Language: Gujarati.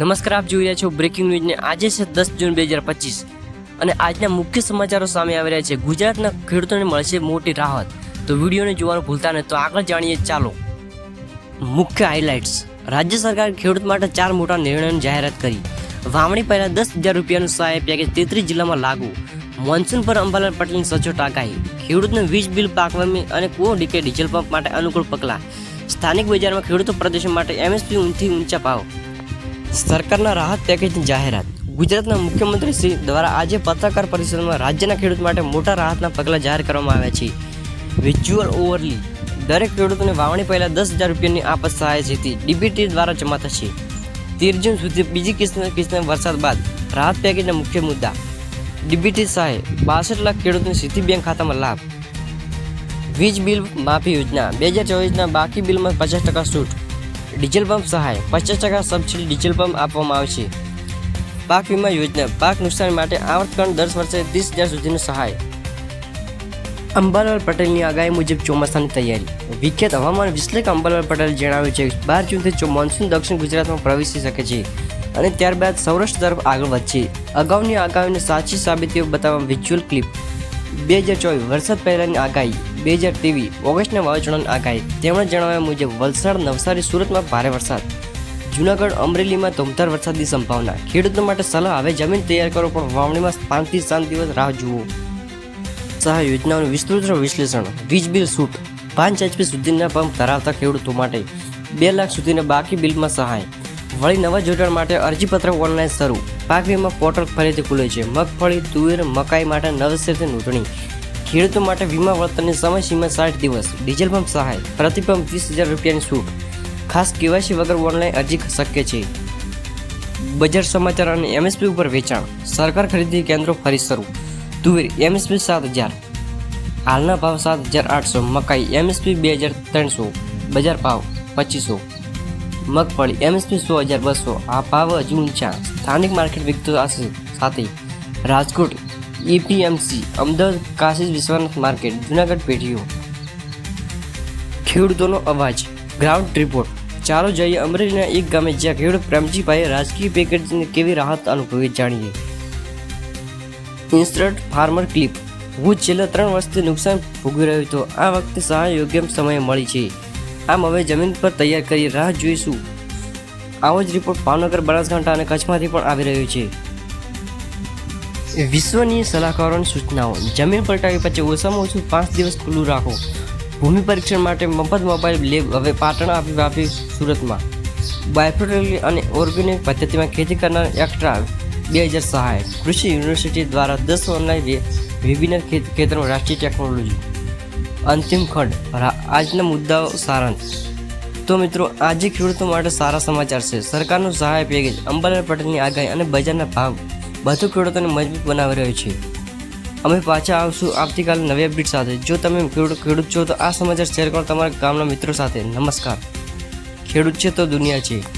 નમસ્કાર, આપ જોઈ રહ્યા છો બ્રેકિંગ ન્યૂઝને આજે છે દસ જૂન બે હજાર પચીસ અને આજના મુખ્ય સમાચારો સામે આવી રહ્યા છે. ગુજરાતના ખેડૂતોને મળશે મોટી રાહત. તો વિડીયોને જોવાનું ભૂલતા નહીં, તો આગળ જાણીએ. ચાલો, મુખ્ય હાઇલાઇટ્સ રાજ્ય સરકારે ખેડૂત માટે ચાર મોટા નિર્ણયોની જાહેરાત કરી. વાવણી પહેલાં દસ હજાર રૂપિયાનું સહાય પેકેજ તેત્રીસ જિલ્લામાં લાગુ. મોન્સૂન પર અંબાલાલ પટેલની સચોટ આગાહી. ખેડૂતને વીજ બિલ, પાક અને કુવો ડીકે ડીઝલ પંપ માટે અનુકૂળ પગલાં. સ્થાનિક બજારમાં ખેડૂતો પ્રદેશો માટે એમએસપી ઊંચી ઊંચા ભાવ. સરકારના રાહત પેકેજની જાહેરાત. ગુજરાતના મુખ્યમંત્રી શ્રી દ્વારા આજે પત્રકાર પરિષદમાં રાજ્યના ખેડૂત માટે મોટા રાહતના પગલાં જાહેર કરવામાં આવ્યા છે. વિઝ્યુઅલ ઓવરલી દરેક ખેડૂતોને વાવણી પહેલાં દસ હજાર રૂપિયાની આપત સહાય જેથી ડીબીટી દ્વારા જમા થશે. તેર જૂન સુધી બીજી કિસ્મ કિસ્મ વરસાદ બાદ રાહત પેકેજના મુખ્ય મુદ્દા. ડીબીટી સહાય. બાસઠ લાખ ખેડૂતોને સીધી બેંક ખાતામાં લાભ. વીજ બિલ માફી યોજના. બે હજાર ચોવીસના બાકી બિલમાં પચાસ ટકા છૂટ. ડીઝલ પંપ સહાય. પચાસ ટકા સબસિડી ડીઝલ પંપ આપવામાં આવશે પાક વીમા યોજના. પાક નુકસાન માટે આવર્તકણ દસ વર્ષે ત્રીસ હજાર સુધીની સહાય. અંબાલાલ પટેલની આગાહી મુજબ ચોમાસાની તૈયારી. વિખ્યાત હવામાન વિશ્લેષક અંબાલાલ પટેલ જણાવ્યું છે બાર જૂનથી મોન્સૂન દક્ષિણ ગુજરાતમાં પ્રવેશી શકે છે અને ત્યારબાદ સૌરાષ્ટ્ર તરફ આગળ વધશે. અગાઉની આગાહીને સાચી સાબિતીઓ બતાવવા વિઝ્યુઅલ ક્લિપ બે હજાર ચોવીસ વરસાદ પહેલાંની આગાહી. બે હજાર તેવી ઓગસ્ટના વાવાઝોડાની આગાહી. તેમણે જણાવ્યા મુજબ, વલસાડ, નવસારી, સુરતમાં ભારે વરસાદ. જૂનાગઢ, અમરેલીમાં ધોમધાર વરસાદની સંભાવના. ખેડૂતો માટે સલાહ હવે જમીન તૈયાર કરો, પણ વાવણીમાં પાંચથી સાત દિવસ રાહ જુઓ. સહાય યોજનાઓનું વિસ્તૃત વિશ્લેષણ. વીજ બિલ છૂટ પાંચ એચપી સુધીના પંપ ધરાવતા ખેડૂતો માટે બે લાખ સુધીના બાકી બિલમાં સહાય. વળી નવા જોડાણ માટે અરજીપત્ર ઓનલાઈન શરૂ. પાક વીમા પોર્ટલ ફરીથી ખુલે છે. મગફળી, તુવેર, મકાઈ માટે નવેસરથી નોંધણી. ખેડૂતો માટે વીમા વળતરની સમયસીમા સાઠ દિવસ, ડીઝલ પંપ સહાય, પ્રતિ પંપ વીસ હજાર રૂપિયાની છૂટ. ખાસ કેવાયસી વગર ઓનલાઈન અરજી શક્ય છે. બજાર સમાચાર અને એમએસપી ઉપર વેચાણ. સરકાર ખરીદી કેન્દ્રો ફરી શરૂ. તુવેર એમએસપી સાત હજાર. હાલના ભાવ સાત હજાર આઠસો. મકાઈ એમએસપી બે હજાર ત્રણસો. બજાર ભાવ પચીસો. મગફળી એમએસપી સો હજાર બસો. આ ભાવ હજુ ઊંચા. સ્થાનિક માર્કેટ વિકતો સાથે. રાજકોટ એપીએમસી અમદાવાદ કાશી વિશ્વનાથ માર્કેટ, જુનાગઢ પેઢીઓ. ખેડૂતોનો અવાજ ગ્રાઉન્ડ રિપોર્ટ ચાલો જઈએ અમરેલીના એક ગામે જ્યાં ખેડૂત પ્રેમજીભાઈએ રાજકીય પેકેજની કેવી રાહત અનુભવી જાણીએ. ઇન્સ્ટન્ટ ફાર્મર ક્લિપ હું છેલ્લા ત્રણ વર્ષથી નુકસાન ભોગવી રહ્યો હતો આ વખતે સહાય યોગ્ય સમયે મળી છે. આમ હવે જમીન પર તૈયાર કરી રાહ જોઈશું. આવો જ રિપોર્ટ ભાવનગર, બનાસકાંઠા અને કચ્છમાંથી પણ આવી રહ્યો છે. વિશ્વની સલાહકારોની સૂચનાઓ. જમીન પલટાવી પછી ઓછામાં ઓછું પાંચ દિવસ ખુલ્લું રાખો. ભૂમિ પરીક્ષણ માટે મફત મોબાઈલ લેબ હવે પાટણ આપી વાપી સુરતમાં. બાયોફ્રોટેલી અને ઓર્ગેનિક પદ્ધતિમાં ખેતી કરનાર એક્ટ્રા બે હજાર સહાય. કૃષિ યુનિવર્સિટી દ્વારા દસ ઓનલાઈન વેબિનાર ખેતરો, રાષ્ટ્રીય ટેકનોલોજી. અંતિમ ખંડ. આજના મુદ્દાઓ સારાંશ. તો મિત્રો, આજે ખેડૂતો માટે સારા સમાચાર છે. સરકારનું સહાય પેકેજ. અંબાલાલ પટેલની આગાહી અને બજારના ભાવ બધું ખેડૂતોને મજબૂત બનાવી રહ્યો છે. અમે પાછા આવશું આવતીકાલે નવી અપડેટ સાથે. જો તમે ખેડૂત છો તો આ સમાચાર શેર કરો તમારા ગામના મિત્રો સાથે. નમસ્કાર. ખેડૂત છે તો દુનિયા છે.